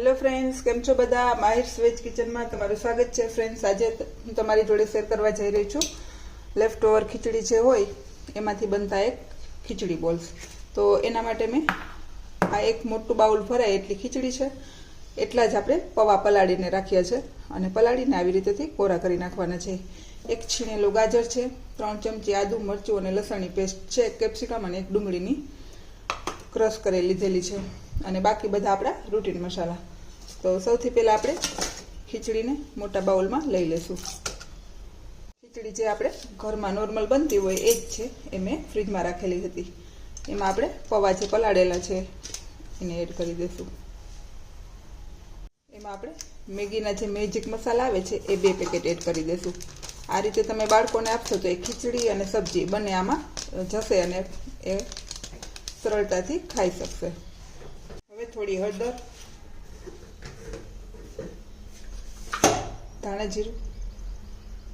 Hello friends, કેમ છો બધા? માહિર વેજ કિચનમાં તમારું સ્વાગત છે. ફ્રેન્ડ્સ, આજે હું તમારી જોડે શેર કરવા જઈ રહી છું. લેફ્ટ ઓવર ખીચડી જે હોય, એમાંથી બનતા એક ખીચડી બોલ્સ તો એના માટે મેં આ એક મોટું બાઉલ ભરાય એટલી ખીચડી છે. એટલા જ આપણે પૌવા પલાળીને રાખ્યા છે અને પલાળીને આવી રીતેથી કોરા કરી નાખવાના છે. એક છીણેલું ગાજર છે, ત્રણ ચમચી આદુ, મરચું અને લસણની પેસ્ટ છે, કેપ્સિકમ અને એક ડુંગળીની ક્રશ કરી લીધેલી છે. અને બાકી બધા આપણા રૂટીન મસાલા. તો સૌથી પહેલાં આપણે ખીચડીને મોટા બાઉલમાં લઈ લેશું ખીચડી જે આપણે ઘરમાં નોર્મલ બનતી હોય એ જ છે, એ મેં ફ્રીજમાં રાખેલી હતી. એમાં આપણે પૌવા જે પલાળેલા છે, એને એડ કરી દઈશું. એમાં આપણે મેગીના જે મેજિક મસાલા આવે છે, એ બે પેકેટ એડ કરી દઈશું. આ રીતે તમે બાળકોને આપશો તો એ ખીચડી અને સબ્જી બંને આમાં જશે અને એ સરળતાથી ખાઈ શકશે. થોડી હળદર. ધાણા જીરું.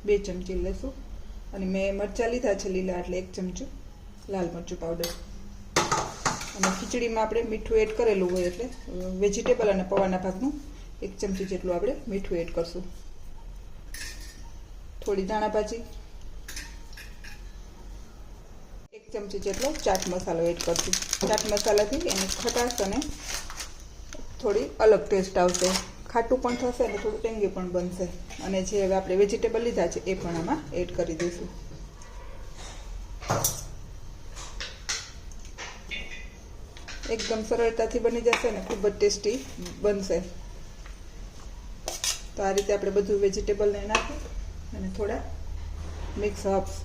બે ચમચી લેશું અને મેં મરચાં લીધા છે લીલા, એટલે એક ચમચું લાલ મરચું પાવડર અને ખીચડીમાં આપણે મીઠું એડ કરેલું હોય એટલે વેજીટેબલ અને પૌવાના ભાગનું એક ચમચી જેટલું આપણે મીઠું એડ કરશું. થોડી ધાણા ભાજી. એક ચમચી જેટલો ચાટ મસાલો એડ કરશું. ચાટ મસાલાથી એની ખટાશ અને થોડી અલગ ટેસ્ટ આવશે. ખાટું પણ થશે અને થોડું ટેંગી પણ બનશે. અને જે હવે આપણે વેજીટેબલ લીધા છે, એ પણ આમાં એડ કરી દઈશું. એકદમ સરળતાથી બની જશે અને ખૂબ જ ટેસ્ટી બનશે. તો આ રીતે આપણે બધું વેજીટેબલને નાખી અને થોડા મિક્સ હર્બ્સ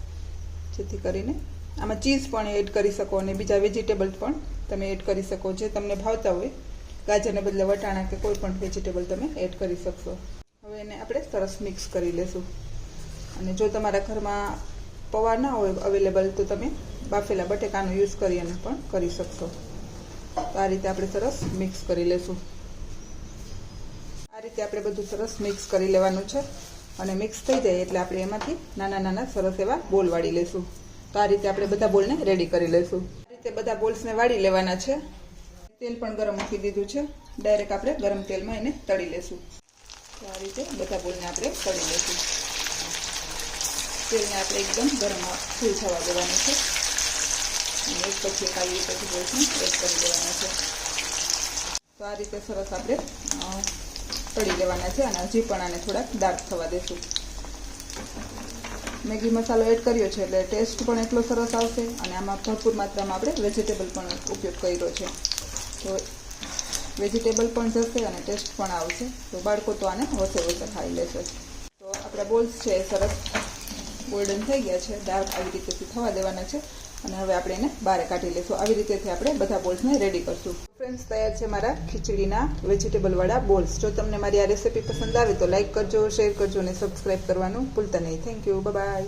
જેથી કરીને આમાં ચીઝ પણ એડ કરી શકો અને બીજા વેજીટેબલ પણ તમે એડ કરી શકો. જે તમને ભાવતા હોય ગાજરને બદલે વટાણા કે કોઈ પણ વેજીટેબલ તમે એડ કરી શકશો. હવે એને આપણે સરસ મિક્સ કરી લેશું. અને જો તમારા ઘરમાં પૌવા ના હોય અવેલેબલ તો તમે બાફેલા બટેકાનો યુઝ કરી અને પણ કરી શકશો. તો આ રીતે આપણે સરસ મિક્સ કરી લેશું. આ રીતે આપણે બધું સરસ મિક્સ કરી લેવાનું છે. અને મિક્સ થઈ જાય એટલે આપણે એમાંથી નાના નાના સરસ એવા બોલ વાળી લેશું. તો આ રીતે આપણે બધા બોલને રેડી કરી લેશું. આ રીતે બધા બોલ્સને વાળી લેવાના છે. તેલ પણ ગરમ મૂકી દીધું છે. ડાયરેક્ટ આપણે ગરમ તેલમાં એને તળી લેશું. તો આ રીતે બધા બોલને આપણે તળી લેશું. તેલને આપણે એકદમ ગરમ ફૂલ થવા દેવાનું છે. અને એક પછી એક આવી રીતે એડ કરી દેવાના છે. તો આ રીતે સરસ આપણે તળી લેવાના છે અને હજી પણ આને થોડાક ડાર્ક થવા દેશું. મેગી મસાલો એડ કર્યો છે એટલે ટેસ્ટ પણ એટલો સરસ આવશે અને આમાં ભરપૂર માત્રામાં આપણે વેજીટેબલ પણ ઉપયોગ કર્યો છે. તો વેજીટેબલ પણ જશે અને ટેસ્ટ પણ આવશે, તો બાળકો તો આને વસે વસે ખાઈ લેશે. તો આપણા બોલ્સ છે એ સરસ ગોલ્ડન થઈ ગયા છે. ડાર્ક આવી રીતેથી થવા દેવાના છે અને હવે આપણે એને બહાર કાઢી લઈશું. આવી રીતેથી આપણે બધા બોલ્સને રેડી કરશું. ફ્રેન્ડ્સ તૈયાર છે મારા ખીચડીના વેજીટેબલવાળા બોલ્સ. જો તમને મારી આ રેસીપી પસંદ આવે તો લાઇક કરજો શેર કરજો અને સબસ્ક્રાઈબ કરવાનું ભૂલતા નહીં. Thank you bye